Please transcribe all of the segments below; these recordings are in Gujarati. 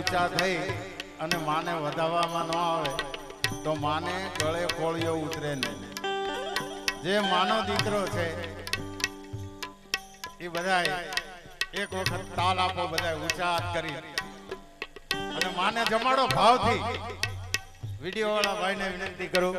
ઊંચા થઈ અને માને વધાવવામાં ન આવે, તો માને ગળે કોળીઓ ઉતરે નહીં. જે માનો દીકરો છે, એ બધાય એક વખત તાલ આપો બધા ઊંચા હાથ કરી. અને માને જમાડો ભાવથી. વીડિયો વાળા ભાઈને વિનંતી કરું.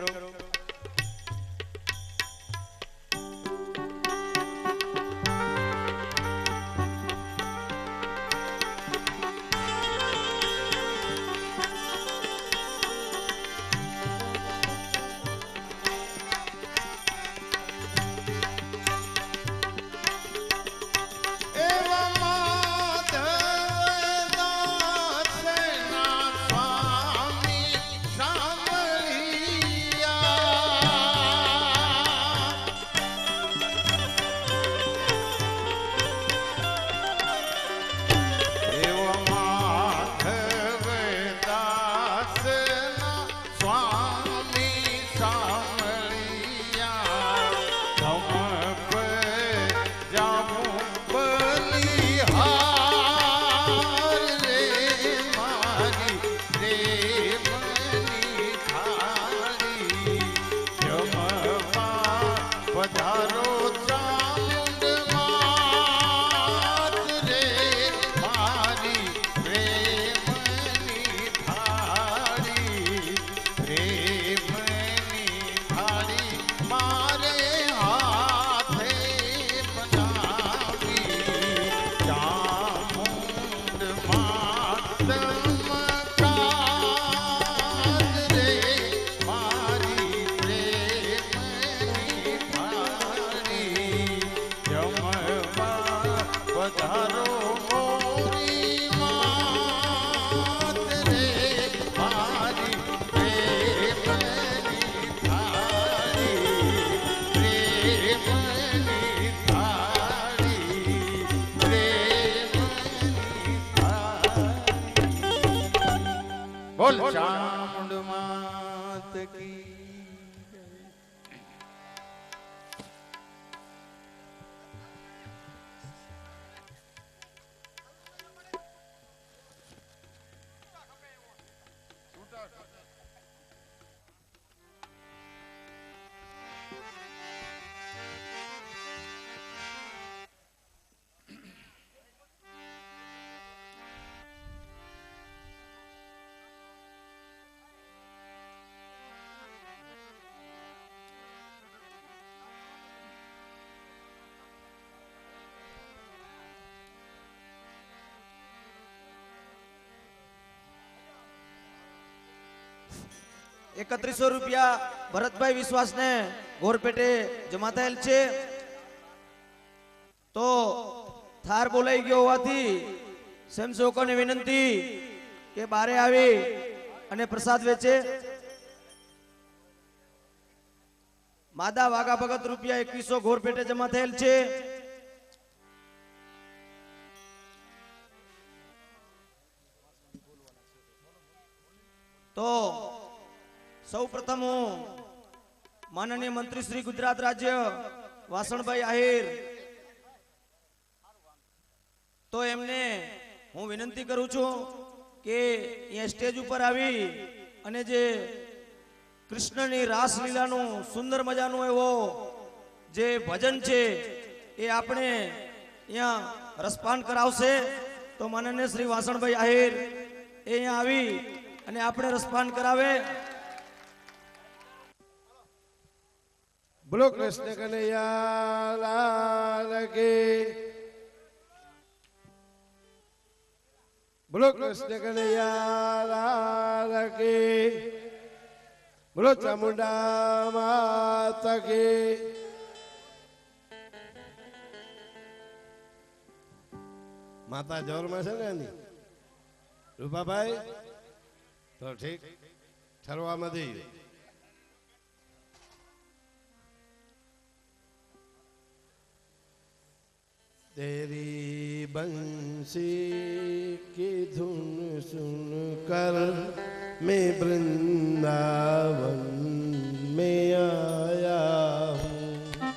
બોલ એકત્રીસો રૂપિયા ભરતભાઈ વિશ્વાસને ગોરપેટે જમા થયેલ છે. તો થાર બોલાઈ ગયો હોવાથી સ્વયંસેવકોને વિનંતી કે બારે આવી અને પ્રસાદ વેચે. માદા વાઘા ભગત રૂપિયા એકવીસો ગોરપેટે જમા થયેલ છે. તો સૌ પ્રથમ હું માનનીય મંત્રી શ્રી ગુજરાત રાજ્ય વાસણભાઈ આહિર. તો એમને હું વિનંતી કરું છું કે અહીંયા સ્ટેજ ઉપર આવી અને જે કૃષ્ણની રાસલીલાનું સુંદર મજાનું એવો જે ભજન છે એ આપણે અહીંયા રસપાન કરાવશે. તો માનનીય શ્રી વાસણભાઈ આહિર એ અહીંયા આવી અને આપણે રસપાન કરાવે. બોલો કૃષ્ણ કનૈયા લાલ કી બોલો કૃષ્ણ કનૈયા લાલ કી બોલો ચામુંડા માતા કી માતા જોરમાં છે ને એની રૂપાભાઈ તો ઠીક ઠરવામાં દઈએ तेरी बंसी की धुन सुन कर मैं वृंदावन में आया हूँ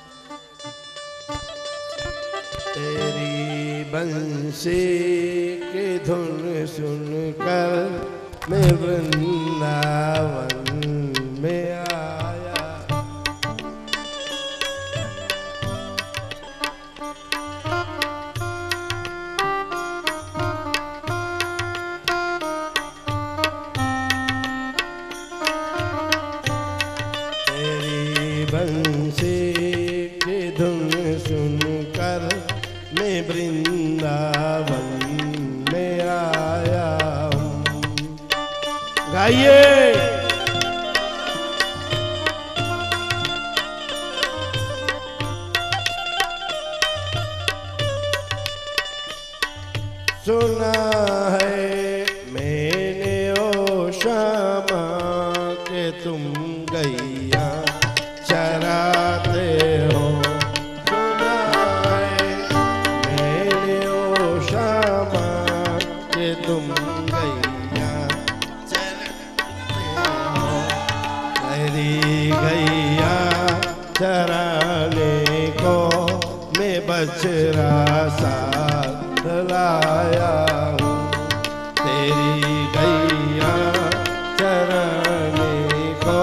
तेरी बंसी की धुन सुनकर मैं वृंदावन सुना है मैंने ओ श्यामा के तुम गैया चराते हो सुना है मैंने ओ श्यामा के तुम गैया चराते हो तेरी गैया चराने को मैं बछड़ा साथ लाया हूँ तेरी गैया चराने को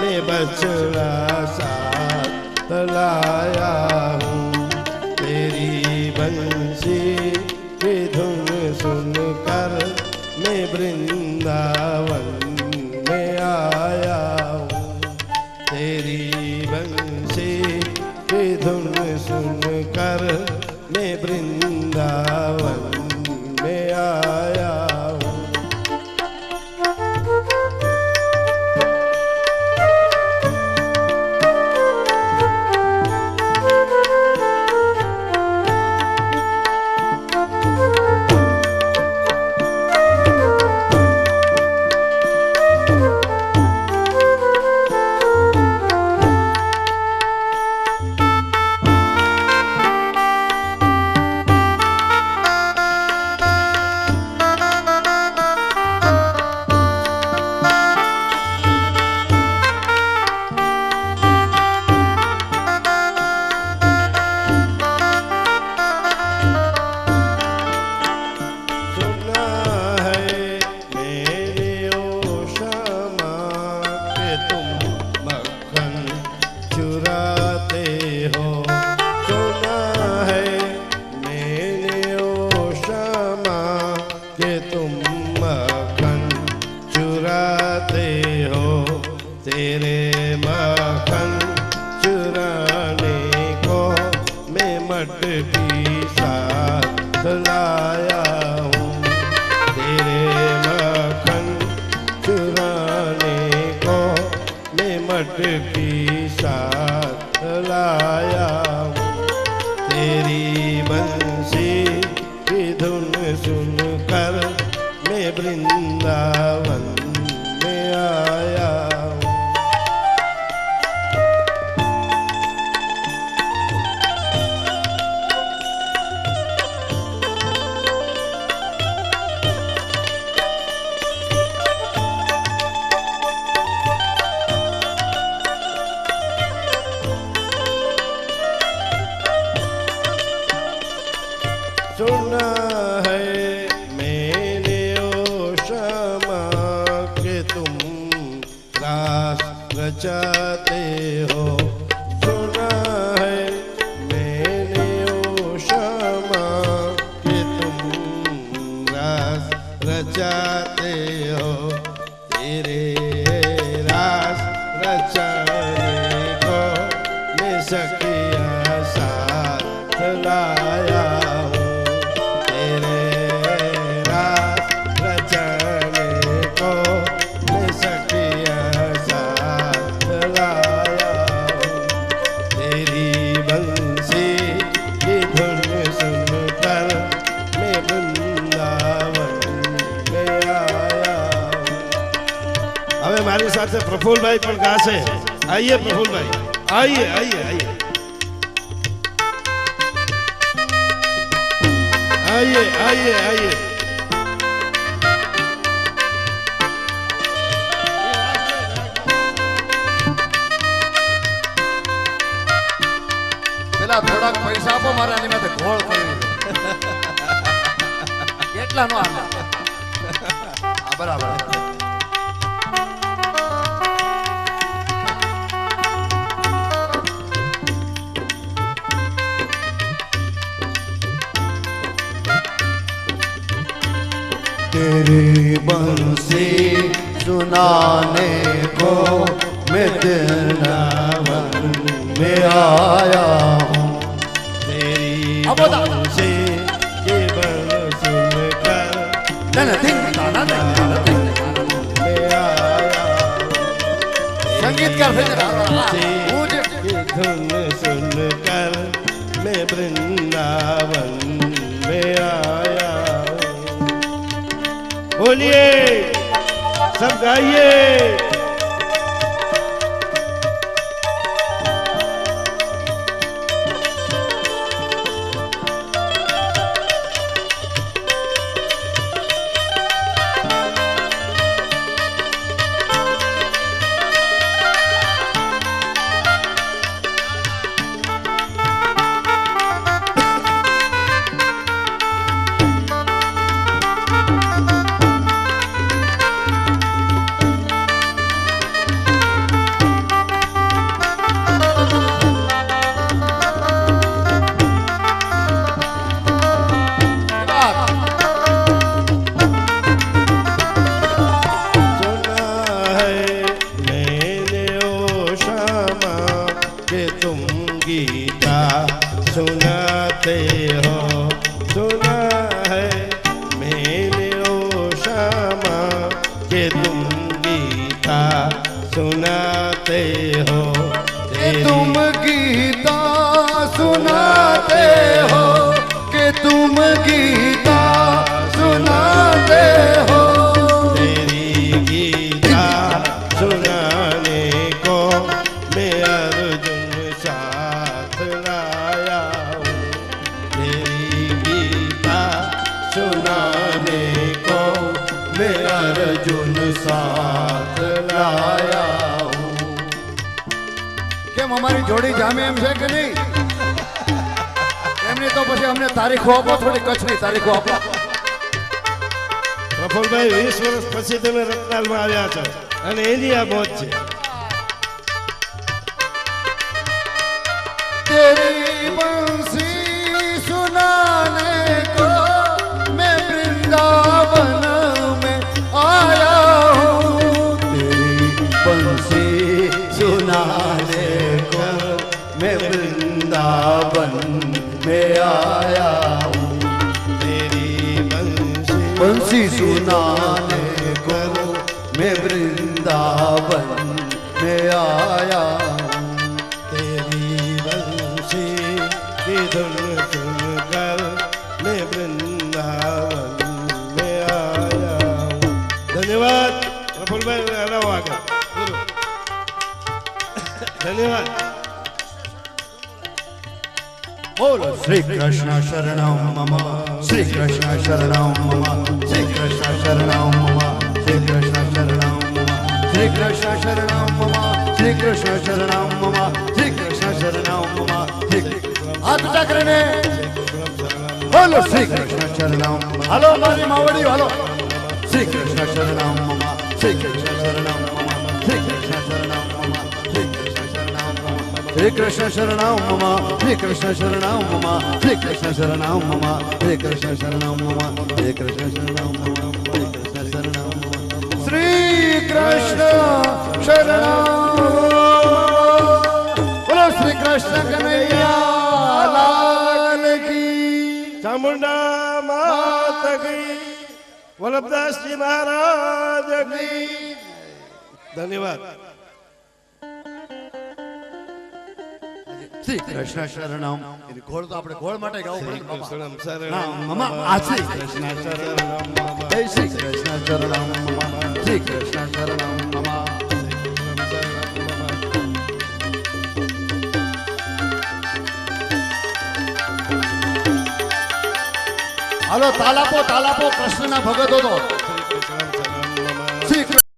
मैं बछड़ा तेरी बंसी की धुन सुनकर मैं वृंदावन सुना है मैंने ओ श्यामा के तुम रास रचाते हो પ્રફુલભાઈ પણ ગાશે. આઈએ પ્રફુલભાઈ. આઈએ આઈએ આઈએ. આઈએ આઈએ આઈએ. પેલા થોડાક પૈસા આપો મારે એની માથે ઘોળ કરી કેટલા નો હાલે બરાબર. मेरी बंसी सुनाने को मित्र वृंदावन में आया हूँ तेरी बंसी की सुन कर संगीत का फिर बोलिए सब गाइए सुनाते हो तेरी तुम गीता सुनाते हो कि तुम गीता सुनाते हो तेरी गीता सुनाने को मैं अर्जुन साथ लाया हूँ तेरी गीता सुनाने को मैं अर्जुन साथ કેમ અમારી જોડી જામે એમ છે કે નહીં? એમની તો પછી અમને તારીખો આપો, થોડી કચ્છની તારીખો આપો. પ્રફુલભાઈ, વીસ વર્ષ પછી તમે રત્નાલમાં આવ્યા છો. અને એની આ મોત છે. नाने को मैं वृंदावन में आया तेरी बंसी की धुन सुन कर मैं वृंदावन में आया धन्यवाद प्रफुल भाई धन्यवाद બોલો શ્રી કૃષ્ણ શરણમ મમ શ્રી કૃષ્ણ શરણમ મમ શ્રી કૃષ્ણ શરણમ મમ શ્રી કૃષ્ણ શરણમ મમ શ્રી કૃષ્ણ શરણમ મમ શ્રી કૃષ્ણ શરણમ મમ શ્રી કૃષ્ણ શરણમ મમ હાથ ઊંચા કરીને બોલો શ્રી કૃષ્ણ શરણમ હાલો મારી માવડી હાલો શ્રી કૃષ્ણ શરણમ મમ શ્રી કૃષ્ણ શરણમ મમ શ્રી કૃષ્ણ શરણમ શ્રી કૃષ્ણ શરણમ મમા હે કૃષ્ણ શરણમ મમા હે કૃષ્ણ શરણમ મમા હે કૃષ્ણ શરણમ મમા હે કૃષ્ણ શરણમ મમા હે કૃષ્ણ શરણમ શ્રી કૃષ્ણ શરણમ બોલો, શ્રી કૃષ્ણ કનૈયા ચામુંડા માત કી. વલ્લભદાસજી મહારાજ કી. ધન્યવાદ. શ્રી કૃષ્ણ શરણમ એની તો આપણે ઘોળ માટે ગાવું પડે બાપા. શરણમ ના, શરણમ મમા, આ શ્રી કૃષ્ણ શરણમ જય શ્રી કૃષ્ણ શરણમ મમ. શ્રી કૃષ્ણ શરણમ મમ. હાલો તાલાપો તાલાપો કૃષ્ણના ભગતો તો